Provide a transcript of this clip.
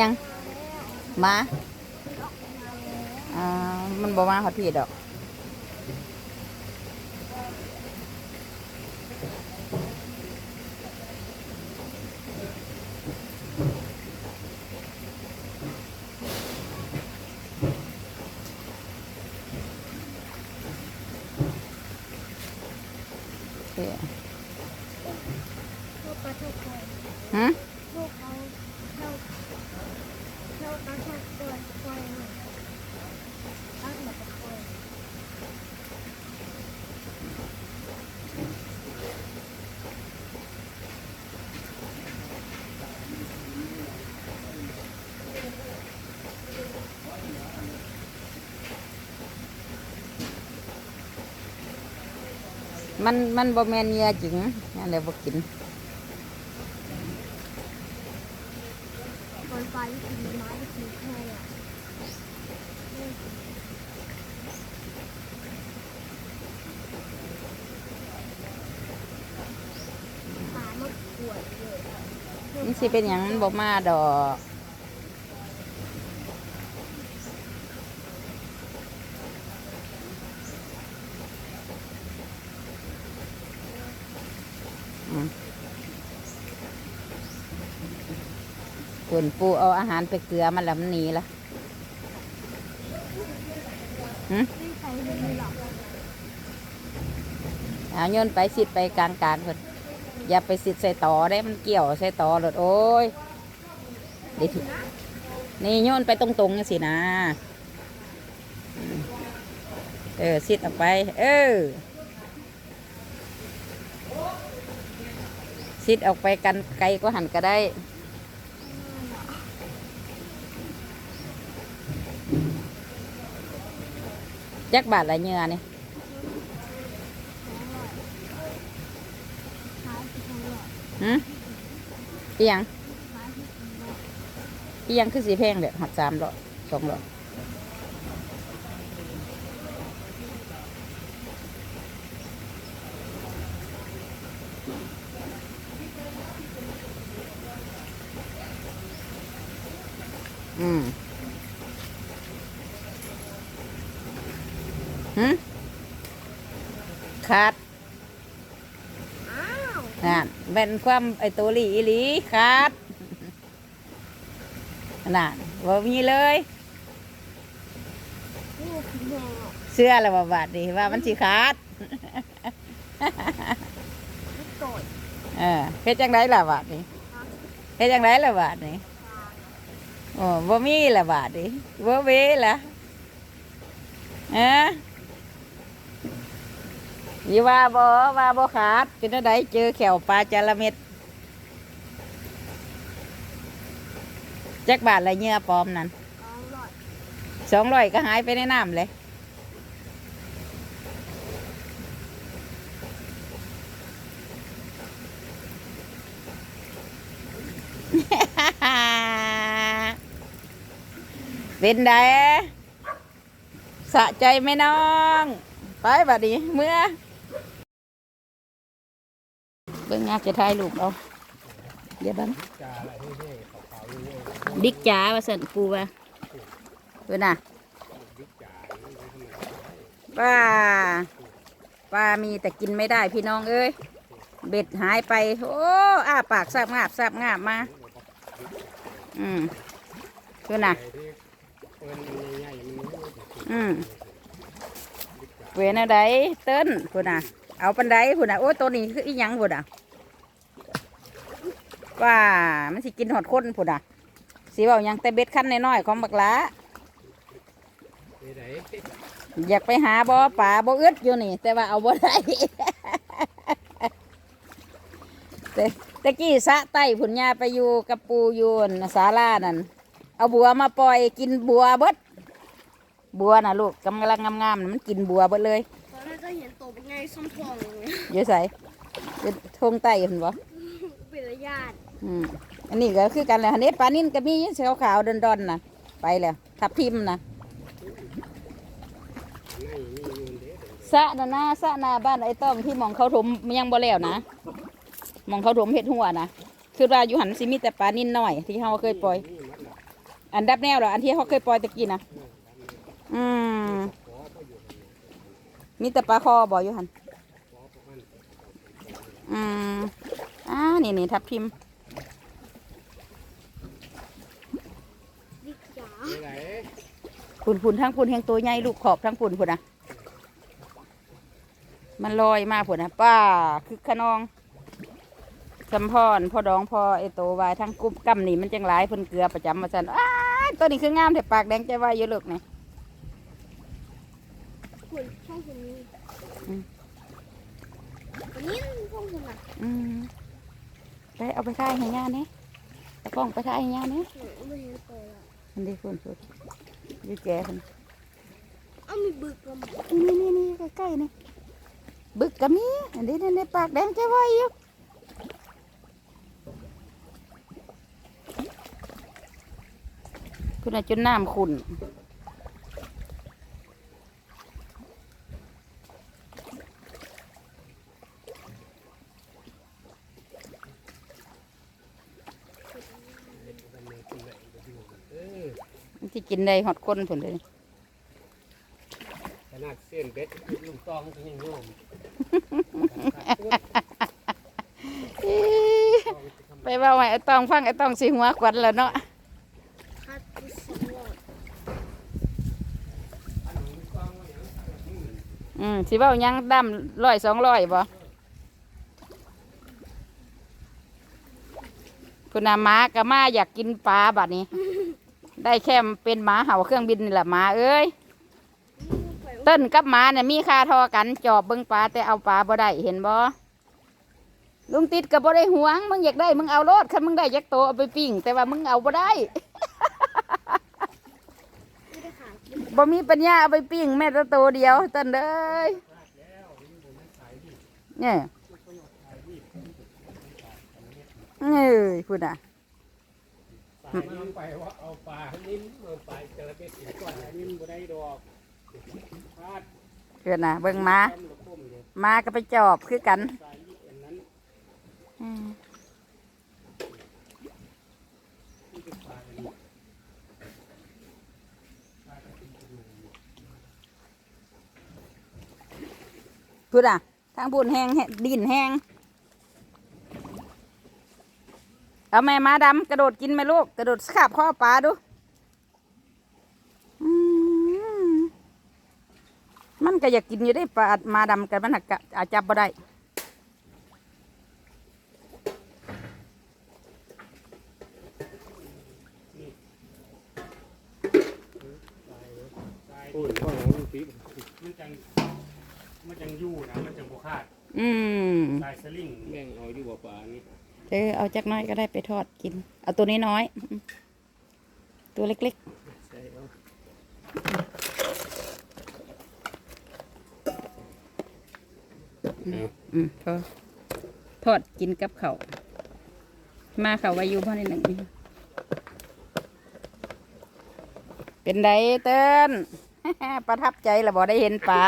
ยัง มาอ่ามันบ่มาหอดพี่ดอก โอเค ลูกก็ทุกคน ฮะ ลูกเขาเข้าเข้าก็ชอบตัวตัวหนึ่งตั้งแต่ตัว มันมันบ่แม่นเหยื่อจริงนั่นแหละบ่กินไฟกินไม้กินแค่อะปลามันปวดเลย มันสิเป็นหยังมันบ่มาดอกอืมคุณปูเอาอาหารไปเกลือมันแล้วมันหนีละหึไม่ใครไม่หรอกเอาโยนไปสิไปกลางกลางๆเพิ่น อย่าไปสิดใส่ต่อได้มันเกี่ยวใส่ต่อหลดโอ้ยเดี๋ยวถึงนี่โยนไปตรงๆสินะ เออสิดออกไป เออสิดออกไปกันไกลก็หันก็ได้จักบาทละเงื่อนี่ ขายที่เขาหล อืมอีหยังขายที่เขาหลอกอีหยังคือสีแพงเด็ดหัดสามร้อยสองร้อยอืมหืมขาด อ้าว นั่นเป็นความไอตัวหลีอีหลีขาดนั่นว่ามีเลย เสื้อแล้วว่บาดดีว่ามันสิขาดเออเฮ็ดจังไดล่ะบาดนี้เฮ็ดจังไดล่ะบาดนี้โอ้บ่มีล่ะบาดนี้บ่เวล่ะเอออ ย่ว่าบ่ว่าบ่ขาดเป็นจังไดเจอแขวปลาจาระเม็ดจักบาทละเงื่อปลอมนั่นสองร้อยก็หายไปในน้ำเลยเป็นไดสะใจไหมน้อง ไปบัดนี้เมื่อ บิ่งงาจะถ่ายรูปเอาเดี๋ยวบังดิ๊กจ๋าว่าสันปูว่าเพื่อนน่ะป้าป้ามีแต่กินไม่ได้พี่น้องเอ้ยเบ็ดหายไป โอ้อ้าปากซาบงาบซาบงาบมา อืมเพื่อนน่ะอืมเวนอะไรเต้นพุ่นน่ะ เอาปันไดพุ่นน่ะโอ้ตัวนี้คืออีหยังพุ่นน่ะว่ามันสิกินหอดคนพุ่นน่ะสิเว่าหยังแต่เบ็ดขั้นน้อยๆของบักลาอยากไปหาบ่อป่าบ่อึดอยู่นี่ แต่ว่าเอาบ่ได้แต่ตะกี้สะใต้ผุนยาไปอยู่กับปูยูนนศาลานั่นเอาบัวมาปล่อยกินบัวเบิดบัวน่ะลูกกำลังงามๆมันกินบัวเบิดเลย เห็นตัวเป็นไงส้มทองเลยเยอะใส่เป็นทงไตเห็นบ่เป็นระยะอืมอันนี้ก็คือกันแหละอันนี้ปลานิ่นก็มีสีขาวๆดอนๆน่ะไปแล้วทับทิมน่ะสะน่ะนะสะนาบ้านไอ้ต้อมที่หมองเขาถมยังบ่แล้วนะหมองเขาถมเห็ดหัวนะคือว่าอยู่หันสิมีแต่ปลานิ่นน้อยที่เฮาเคยปล่อย อันดับแนวเหรออันที่เขาเคยปล่อยตะกี้นะอืม มีแต่ปลาคอบ่อยู่หันอืมอ่านี่นี่ทับทิมพุ่นพุ่นทั้งพุ่นแหงตัวใหญ่ลูกขอบทั้งพุ่นพุ่นนะมันลอยมาพุ่นนะป้าคือขนองสำพรพ่อดองพ่อไอโตวายทั้งกลุ่มกำนี่มันจังหลายเพิ่นเกลือประจำมาสันอ้าตัวนี้คืองามแต่ปากแดงใจวายอยู่ลูกนี่คุ ณช่องคุณนี้อืมอันนี้ช่องคุณอะอืมไปเอาไปถ่ายให้ย่านี่ตะกล้องไปถ่ายให้ย่านี่หนูไม่เห็นตัวอะมันดีคุณสุดดีแกคนเอามีบึกกับนี่นี่นี่ใกล้ๆนี่บึกกับมีอันนี้ในปากแดงใจวายอยู่คุณอาจนน้ำขุ่น เออ มัน ที่กินได้หอดก้นผลเลย ขนาดเส้นเบ็ดลูกตองก็ยังโยมไปเว่าไว้ไอ้ตองฟังไอ้ตองสีหัวควันแล้วเนาะคัดที่สองหลอดอืมสิเว่าหยังดำร้อยสองร้อยบ่คุณอามากับมาอยากกินปลาบัดนี้ ได้แค่เป็นหมาเห่าเครื่องบินนี่แหละหมาเอ้ยไปเต้นกับหมาเนี่ยมีค่าทอกันจอบเบิ่งปลาแต่เอาปลาบ่ได้เห็นบ่ลุงติดกับบ่ได้หวงมึงอยากได้มึงเอาโลดคันมึงได้ยักโตเอาไปปิ้งแต่ว่ามึงเอาบ่ได้ไม่ได้ขายบ่มีปัญญาเอาไปปิ้งแม่แตะโตเดียวเต้นเลยเนี่ยเอ้ยพูดอะปลามัน ไปว่าเอาปลาลิ้นเอาปลาจระเข้ถึงก่อนลิ้นบ่ได้ดอกพลาดเกิดนะเบิ่งมามอยู่หมาก็ไปจอบคือกันปลาอีกอันนั้นอืมที่เป็นปลาอันนี้ปลากระทิงกระดูกพูดอะทางบุญแห้งแห้งดินแห้ง เอาแม่หมาดำกระโดดกินไหมลูก กระโดดขาบข้อปลาดูอืมมันก็อยากกินอยู่ได้ปลาหมาดำกันมันหักกะอาจจับบ่ได้โอ้ยว่าของลูกปิ๊บมันจัง มันจังอยู่นะ มันจังบ่คาด อืมสายสลิงแม่งเอาอยู่บ่ปลานี่ เออเอาจักน้อยก็ได้ไปทอดกิน เอาตัวนี้น้อยๆอืมตัวเล็กใช่เอาๆอืมพอทอดกินกับเขาวมาเขาววาอยุพ่อในหนึ่งเป็นไดเติ้นประทับใจละบ่ได้เห็นปลา